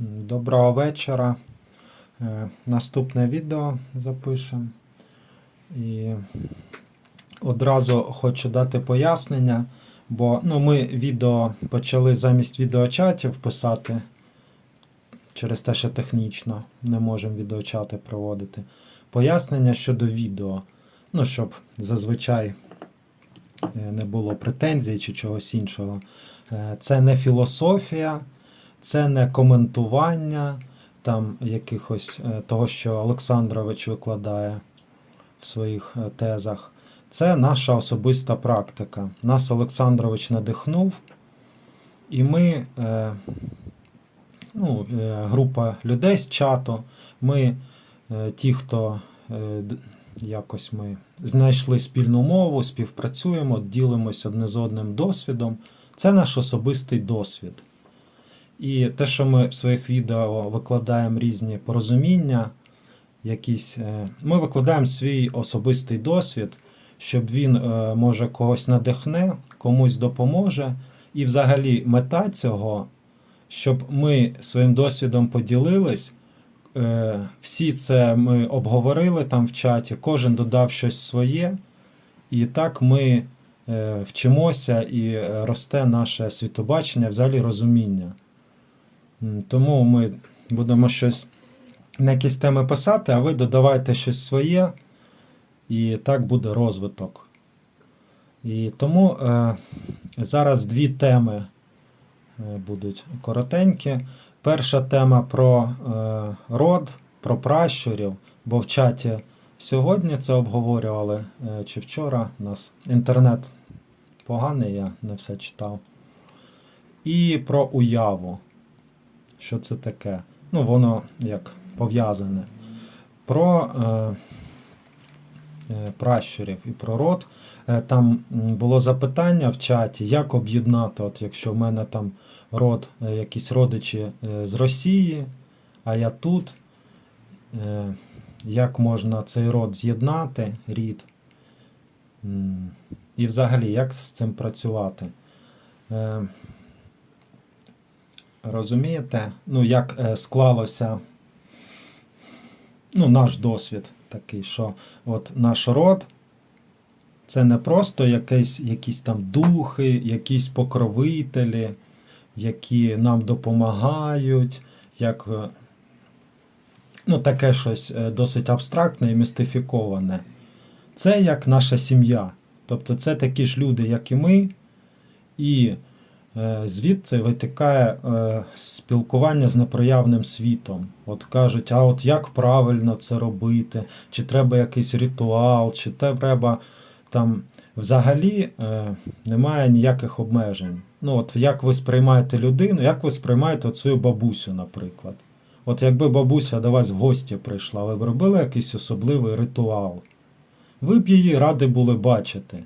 Доброго вечора. Е, Наступне відео запишемо. І одразу хочу дати пояснення, бо ну, ми відео почали замість відеочатів писати через те, що технічно не можемо відеочати проводити. Пояснення щодо відео. Ну, щоб зазвичай е, не було претензій чи чогось іншого. Е, Це не філософія, це не коментування там якихось е, того, що Олександрович викладає в своїх е, тезах. Це наша особиста практика. Нас Олександрович надихнув, і ми, е, ну, група людей з чату, ми, ті, хто якось ми знайшли спільну мову, співпрацюємо, ділимося одне з одним досвідом. Це наш особистий досвід. І те, що ми в своїх відео викладаємо різні порозуміння, якісь, е, ми викладаємо свій особистий досвід, щоб він е, може когось надихне, комусь допоможе. І взагалі мета цього, щоб ми своїм досвідом поділились. Е, Всі це ми обговорили там в чаті, кожен додав щось своє, і так ми вчимося і росте наше світобачення, взагалі розуміння. Тому ми будемо щось на якісь теми писати, а ви додавайте щось своє, і так буде розвиток. І тому е, зараз дві теми е, будуть коротенькі. Перша тема про е, род, про пращурів, бо в чаті сьогодні це обговорювали е, чи вчора. У нас інтернет поганий, я не все читав. І про уяву. Що це таке? Ну, воно як пов'язане. Про е, е, пращурів і про род. Е, там було запитання в чаті, як об'єднати, от якщо в мене там род, е, якісь родичі е, з Росії, а я тут. Е, як можна цей род з'єднати, рід? І взагалі, як з цим працювати? Е, Розумієте? Ну, як е, склалося ну, наш досвід такий, що от наш род це не просто якийсь, якісь там духи, якісь покровителі, які нам допомагають, як е, ну, таке щось е, досить абстрактне і містифіковане. Це як наша сім'я. Тобто це такі ж люди, як і ми, і звідси витикає е, спілкування з непроявним світом. От кажуть, а от як правильно це робити, чи треба якийсь ритуал, чи треба там взагалі е, немає ніяких обмежень. Ну, от як ви сприймаєте людину, як ви сприймаєте свою бабусю, наприклад. От якби бабуся до вас в гості прийшла, ви б робили якийсь особливий ритуал. Ви б її раді були бачити.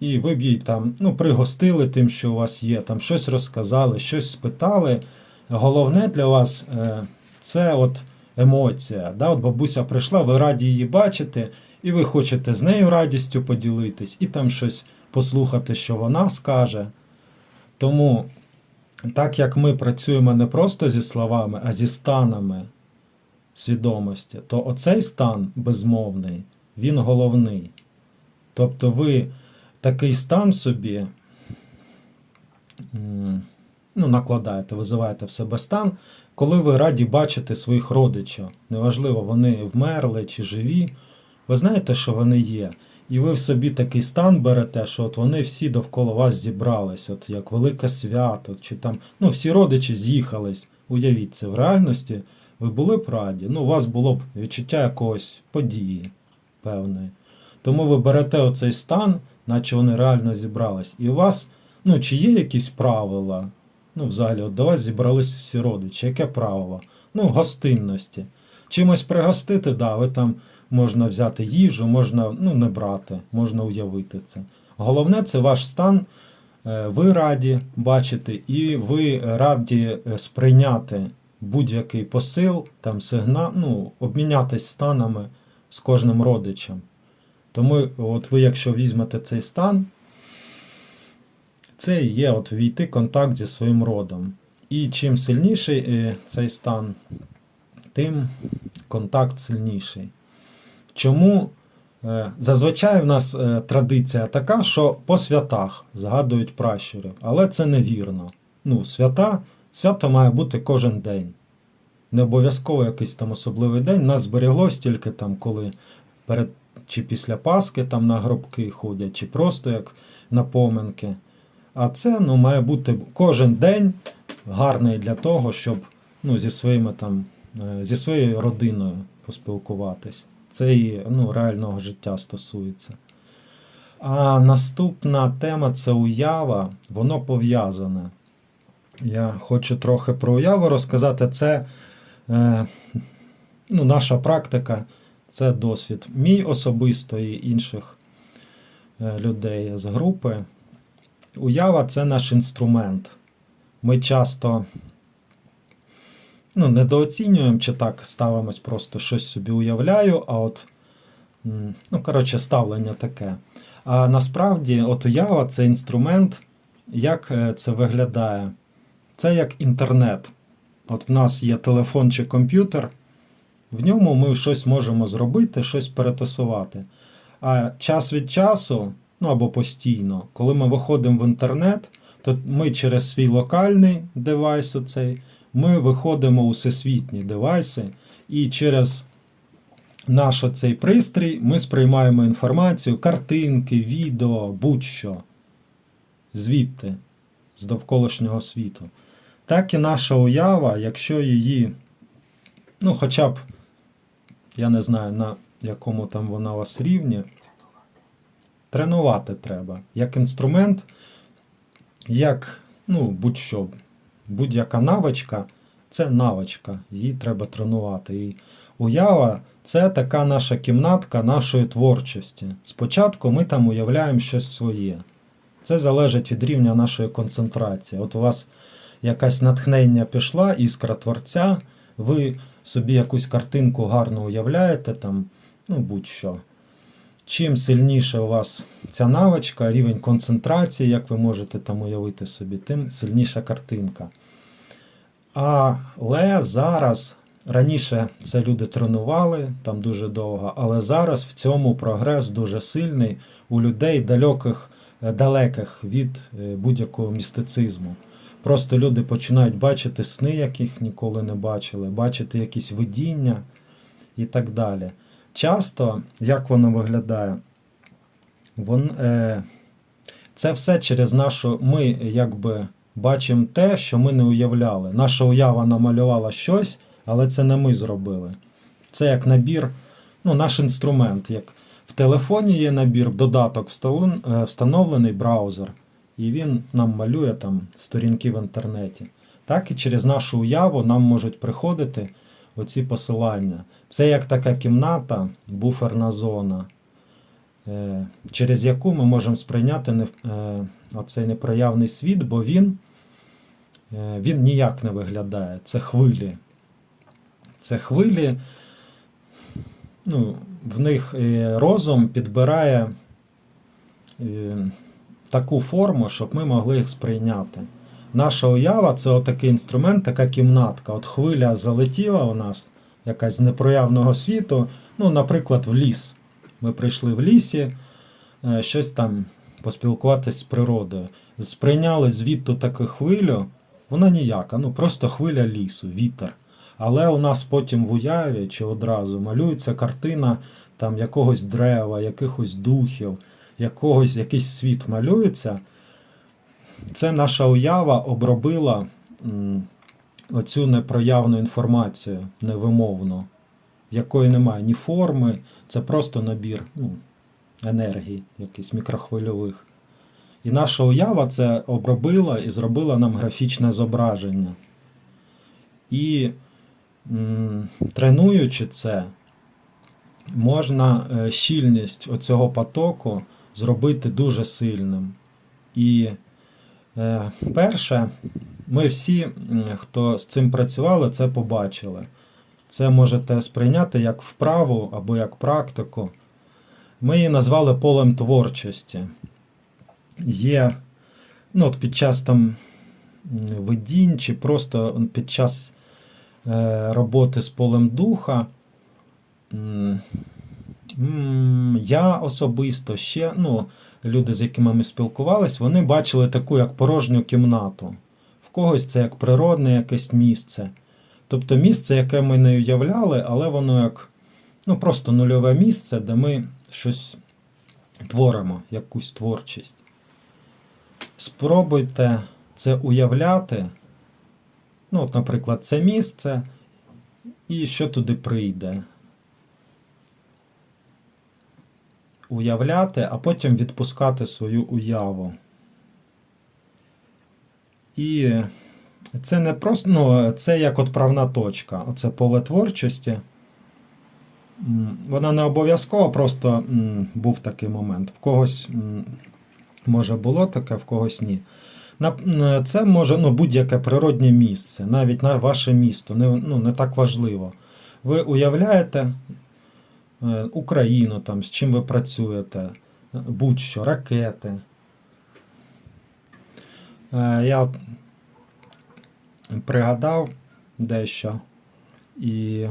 І ви б їй там ну, пригостили тим, що у вас є, там щось розказали, щось спитали. Головне для вас е, це от емоція. Да? От бабуся прийшла, ви раді її бачити, і ви хочете з нею радістю поділитись, і там щось послухати, що вона скаже. Тому, так як ми працюємо не просто зі словами, а зі станами свідомості, то оцей стан безмовний, він головний. Тобто ви такий стан собі ну, накладаєте, визиваєте в себе стан, коли ви раді бачити своїх родичів. Неважливо, вони вмерли чи живі. Ви знаєте, що вони є. І ви в собі такий стан берете, що от вони всі довкола вас зібрались, от як велике свято, чи там ну, всі родичі з'їхались. Уявіть це в реальності, ви були б раді. Ну, у вас було б відчуття якогось події певної. Тому ви берете оцей стан, наче вони реально зібрались. І у вас, ну, чи є якісь правила? Ну, взагалі, от до вас зібрались всі родичі. Яке правило? Ну, гостинності. Чимось пригостити, да, ви там можна взяти їжу, можна ну, не брати, можна уявити це. Головне, це ваш стан. Е, Ви раді бачити, і ви раді е, сприйняти будь-який посил, там сигнал, ну, обмінятись станами з кожним родичем. Тому, от ви, якщо візьмете цей стан, це є от війти в контакт зі своїм родом. І чим сильніший е, цей стан, тим контакт сильніший. Чому е, зазвичай в нас е, традиція така, що по святах згадують пращурів, але це невірно. Ну, свята, свято має бути кожен день. Не обов'язково якийсь там особливий день. Нас зберіглось тільки там, коли перед чи після Пасхи там на гробки ходять, чи просто як на поминки. А це ну, має бути кожен день гарний для того, щоб ну, зі своїми там, е, зі своєю родиною поспілкуватись. Це і ну, реального життя стосується. А наступна тема це уява, воно пов'язане. Я хочу трохи про уяву розказати. Це е, ну, наша практика, це досвід мій особисто і інших е, людей з групи. Уява це наш інструмент. Ми часто ну, недооцінюємо чи так ставимось просто щось собі уявляю, а от, ну, коротше, ставлення таке. А насправді, от уява це інструмент, як е, це виглядає. Це як інтернет. От в нас є телефон чи комп'ютер, в ньому ми щось можемо зробити, щось перетасувати. А час від часу, ну або постійно, коли ми виходимо в інтернет, то ми через свій локальний девайс, оцей, ми виходимо у всесвітні девайси, і через наш оцей пристрій ми сприймаємо інформацію, картинки, відео, будь-що звідти, з довколишнього світу. Так і наша уява, якщо її, ну, хоча б, я не знаю, на якому там вона у вас рівні, тренувати треба. Як інструмент, як, ну, будь-що, будь-яка навичка, це навичка, її треба тренувати. І уява це така наша кімнатка нашої творчості. Спочатку ми там уявляємо щось своє. Це залежить від рівня нашої концентрації. От у вас якась натхнення пішла, іскра творця, ви собі якусь картинку гарно уявляєте, там, ну будь-що. Чим сильніше у вас ця навичка, рівень концентрації, як ви можете там уявити собі, тим сильніша картинка. Але зараз, раніше це люди тренували там дуже довго, але зараз в цьому прогрес дуже сильний у людей далеких, далеких від е, будь-якого містицизму. Просто люди починають бачити сни, яких ніколи не бачили, бачити якісь видіння і так далі. Часто, як воно виглядає, вон, е, це все через нашу. Ми якби бачимо те, що ми не уявляли. Наша уява намалювала щось, але це не ми зробили. Це як набір, ну, наш інструмент. Як в телефоні є набір, додаток е, встановлений браузер, і він нам малює там сторінки в інтернеті. Так і через нашу уяву нам можуть приходити оці посилання. Це як така кімната, буферна зона, е, через яку ми можемо сприйняти е, оцей непроявний світ, бо він, е, він ніяк не виглядає. Це хвилі. Це хвилі, ну, в них розум підбирає таку форму, щоб ми могли їх сприйняти. Наша уява це отакий інструмент, така кімнатка. От хвиля залетіла у нас, якась з непроявного світу. Ну, наприклад, в ліс. Ми прийшли в лісі, е, щось там поспілкуватись з природою. Сприйняли звідти таку хвилю, вона ніяка, ну просто хвиля лісу, вітер. Але у нас потім в уяві чи одразу малюється картина там якогось дерева, якихось духів, якогось, якийсь світ малюється. Це наша уява обробила оцю непроявну інформацію, невимовну, якої немає ні форми, це просто набір ну, енергій, якихось мікрохвильових. І наша уява це обробила і зробила нам графічне зображення. І м, тренуючи це, можна е, щільність оцього потоку зробити дуже сильним. І е, перше, ми всі, хто з цим працювали, це побачили. Це можете сприйняти як вправу або як практику. Ми її назвали полем творчості. Є, ну, от під час там видінь, чи просто під час е, роботи з полем духа. Я особисто ще, ну, люди, з якими ми спілкувались, вони бачили таку як порожню кімнату. В когось це як природне якесь місце. Тобто місце, яке ми не уявляли, але воно як ну, просто нульове місце, де ми щось творимо, якусь творчість. Спробуйте це уявляти. Ну, от, наприклад, це місце, і що туди прийде. Уявляти, а потім відпускати свою уяву. І це не просто, ну, це як отправна точка. Оце поле творчості. Вона не обов'язково, просто був такий момент. В когось може було таке, в когось ні. Це може ну, будь-яке природнє місце, навіть на ваше місто, не, ну, не так важливо. Ви уявляєте Україну, там, з чим ви працюєте, е, будь-що, ракети. Е, Я пригадав дещо. І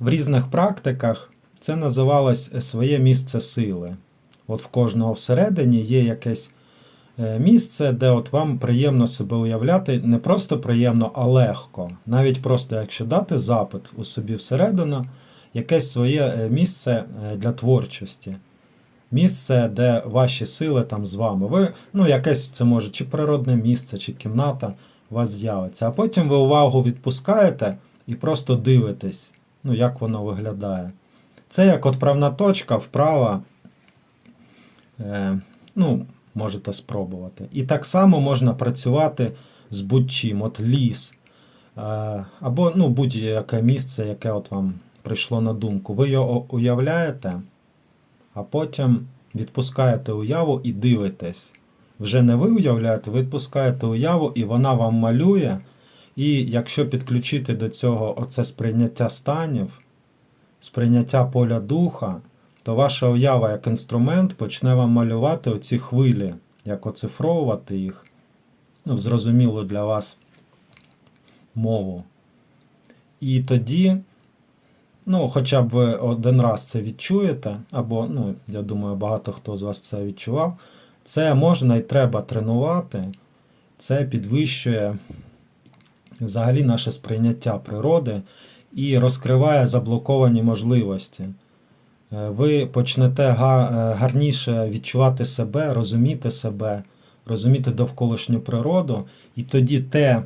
в різних практиках це називалось е, своє місце сили. От в кожного всередині є якесь е, місце, де от вам приємно себе уявляти, не просто приємно, а легко. Навіть просто якщо дати запит у собі всередину, якесь своє е, місце е, для творчості. Місце, де ваші сили там з вами. Ви, ну, якесь це може чи природне місце, чи кімната у вас з'явиться. А потім ви увагу відпускаєте і просто дивитесь, ну, як воно виглядає. Це як отправна точка вправа. Е, ну, можете спробувати. І так само можна працювати з будь-чим, от ліс. Е, або ну, будь-яке місце, яке от вам прийшло на думку. Ви його уявляєте, а потім відпускаєте уяву і дивитесь. Вже не ви уявляєте, ви відпускаєте уяву, і вона вам малює. І якщо підключити до цього оце сприйняття станів, сприйняття поля духа, то ваша уява як інструмент почне вам малювати оці хвилі, як оцифровувати їх ну, в зрозумілу для вас мову. І тоді, ну, хоча б ви один раз це відчуєте, або, ну, я думаю, багато хто з вас це відчував, це можна і треба тренувати, це підвищує взагалі наше сприйняття природи і розкриває заблоковані можливості. Е, Ви почнете е, гарніше відчувати себе, розуміти себе, розуміти довколишню природу, і тоді те,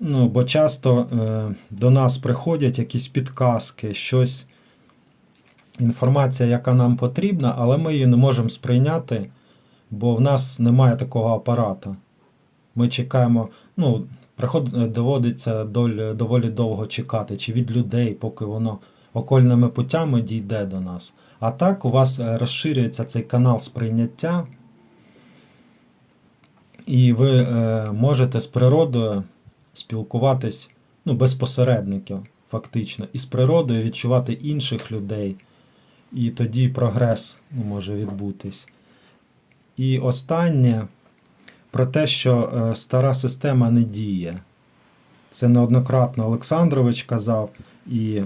ну, бо часто е, до нас приходять якісь підказки, щось, інформація, яка нам потрібна, але ми її не можемо сприйняти, бо в нас немає такого апарату. Ми чекаємо, ну, приход, доводиться доль, доволі довго чекати, чи від людей, поки воно окольними путями дійде до нас. А так у вас е, розширюється цей канал сприйняття, і ви е, можете з природою спілкуватись ну, без посередників, фактично, і з природою відчувати інших людей. І тоді прогрес ну, може відбутись. І останнє про те, що е, стара система не діє. Це неоднократно Олександрович казав, і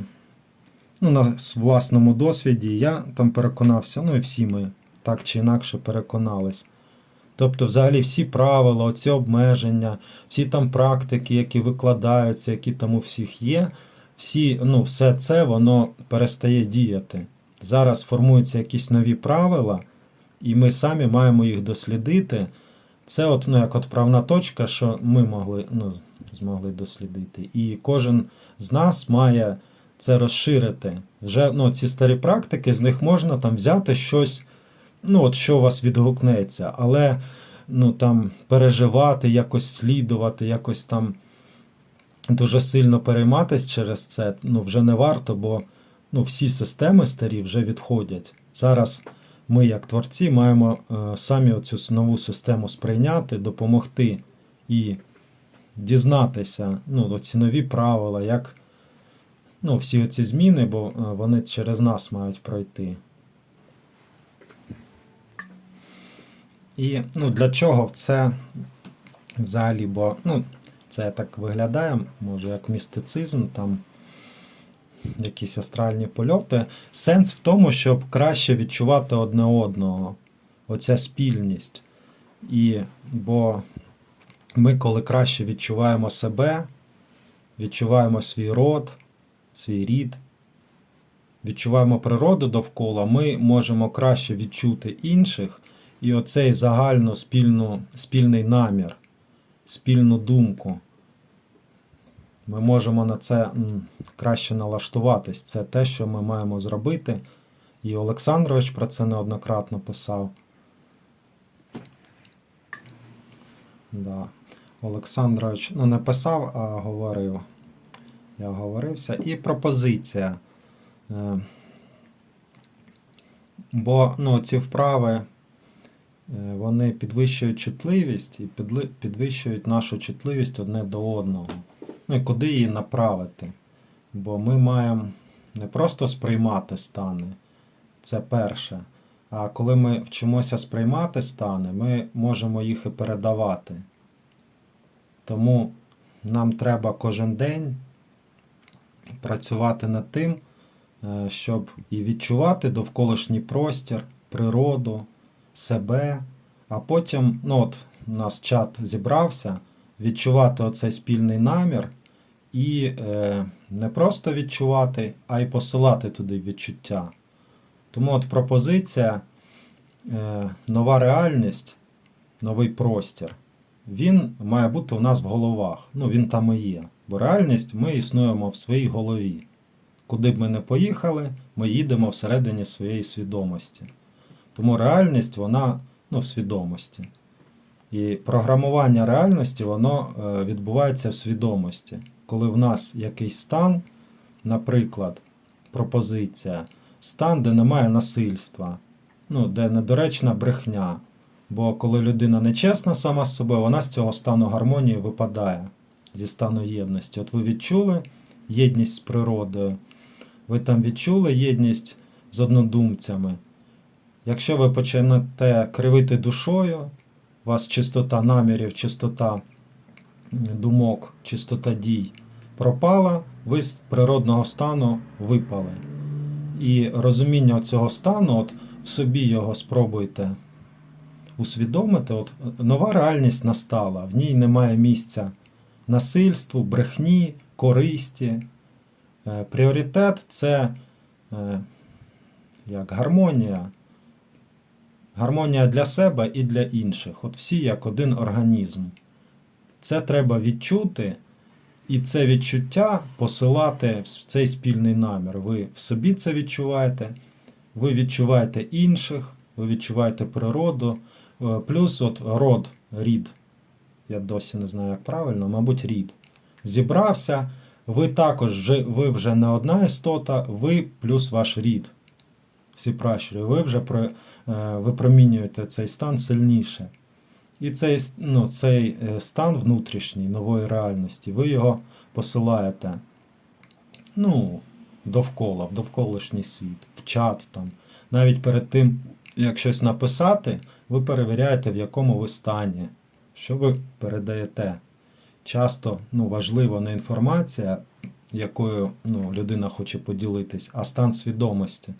ну, на власному досвіді я там переконався, ну і всі ми так чи інакше переконались. Тобто, взагалі, всі правила, оці обмеження, всі там практики, які викладаються, які там у всіх є, всі, ну, все це воно перестає діяти. Зараз формуються якісь нові правила, і ми самі маємо їх дослідити. Це от, ну, як отправна точка, що ми могли, ну, змогли дослідити. І кожен з нас має це розширити. Вже ну, ці старі практики, з них можна там взяти щось, ну, от що у вас відгукнеться, але ну, там, переживати, якось слідувати, якось там дуже сильно перейматись через це ну, вже не варто, бо ну, всі системи старі вже відходять. Зараз ми, як творці, маємо е, самі оцю нову систему сприйняти, допомогти і дізнатися ну, оці нові правила, як ну, всі ці зміни, бо е, вони через нас мають пройти. І ну, для чого в це Взагалі, бо ну, це так виглядає, може, як містицизм, там якісь астральні польоти. Сенс в тому, щоб краще відчувати одне одного. Оця спільність. І, бо ми, коли краще відчуваємо себе, відчуваємо свій род, свій рід, відчуваємо природу довкола, ми можемо краще відчути інших і оцей загально спільний намір, спільну думку. Ми можемо на це краще налаштуватись. Це те, що ми маємо зробити. І Олександрович про це неоднократно писав. Да. Олександрович ну, не писав, а говорив. Я говорився. І пропозиція. Е, Бо ну, ці вправи вони підвищують чутливість і підвищують нашу чутливість одне до одного. Ну і куди її направити? Бо ми маємо не просто сприймати стани, це перше. А коли ми вчимося сприймати стани, ми можемо їх і передавати. Тому нам треба кожен день працювати над тим, е, щоб і відчувати довколишній простір, природу, себе, а потім, ну от нас чат зібрався, відчувати оцей спільний намір і е, не просто відчувати, а й посилати туди відчуття. Тому от пропозиція, е, нова реальність, новий простір, він має бути у нас в головах. Ну, він там і є. Бо реальність ми існуємо в своїй голові. Куди б ми не поїхали, ми їдемо всередині своєї свідомості. Тому реальність, вона ну, в свідомості. І програмування реальності, воно е, відбувається в свідомості. Коли в нас якийсь стан, наприклад, пропозиція, стан, де немає насильства, ну, де недоречна брехня. Бо коли людина нечесна сама з собою, вона з цього стану гармонії випадає зі стану єдності. От ви відчули єдність з природою, ви там відчули єдність з однодумцями. Якщо ви почнете кривити душою, у вас чистота намірів, чистота думок, чистота дій пропала, ви з природного стану випали. І розуміння цього стану, от в собі його спробуйте усвідомити, от нова реальність настала, в ній немає місця насильству, брехні, користі. Е, Пріоритет це е, як гармонія. Гармонія для себе і для інших. От всі як один організм. Це треба відчути, і це відчуття посилати в цей спільний намір. Ви в собі це відчуваєте, ви відчуваєте інших, ви відчуваєте природу, Е, плюс от род, рід. Я досі не знаю, як правильно, мабуть, рід. Зібрався, ви також ви вже не одна істота, ви плюс ваш рід. Всі пращури, ви вже е, випромінюєте цей стан сильніше. І цей, ну, цей е, стан внутрішній нової реальності, ви його посилаєте ну, довкола, в довколишній світ, в чат там. Навіть перед тим, як щось написати, ви перевіряєте, в якому ви стані, що ви передаєте. Часто ну, важлива не інформація, якою ну, людина хоче поділитись, а стан свідомості.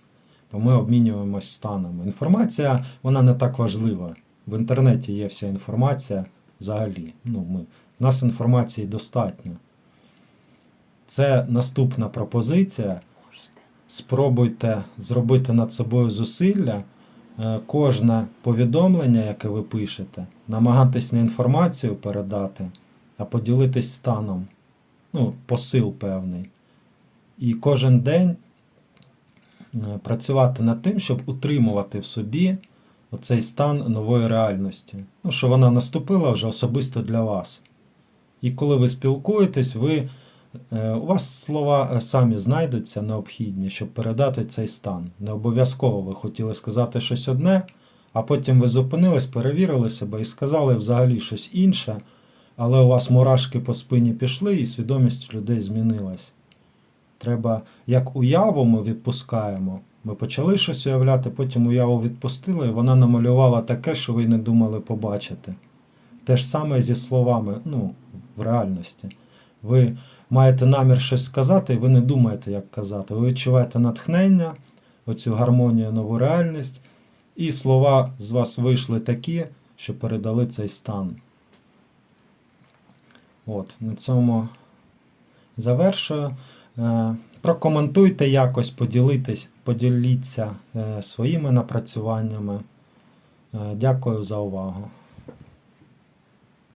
Бо ми обмінюємось станами. Інформація вона не так важлива. В інтернеті є вся інформація взагалі. Ну, ми, У нас інформації достатньо. Це наступна пропозиція. Спробуйте зробити над собою зусилля. Е, Кожне повідомлення, яке ви пишете, намагатись не інформацію передати, а поділитись станом. Ну, посил певний. І кожен день працювати над тим, щоб утримувати в собі оцей стан нової реальності. Ну, що вона наступила вже особисто для вас. І коли ви спілкуєтесь, ви, е, у вас слова е, самі знайдуться необхідні, щоб передати цей стан. Не обов'язково ви хотіли сказати щось одне, а потім ви зупинились, перевірили себе і сказали взагалі щось інше, але у вас мурашки по спині пішли, і свідомість людей змінилась. Треба, як уяву ми відпускаємо. Ми почали щось уявляти, потім уяву відпустили, і вона намалювала таке, що ви не думали побачити. Те ж саме зі словами, ну, в реальності. Ви маєте намір щось сказати, і ви не думаєте, як казати. Ви відчуваєте натхнення, оцю гармонію, нову реальність, і слова з вас вийшли такі, що передали цей стан. От, на цьому завершую. Е, Прокоментуйте якось, поділитесь, поділіться е, своїми напрацюваннями. Е, Дякую за увагу.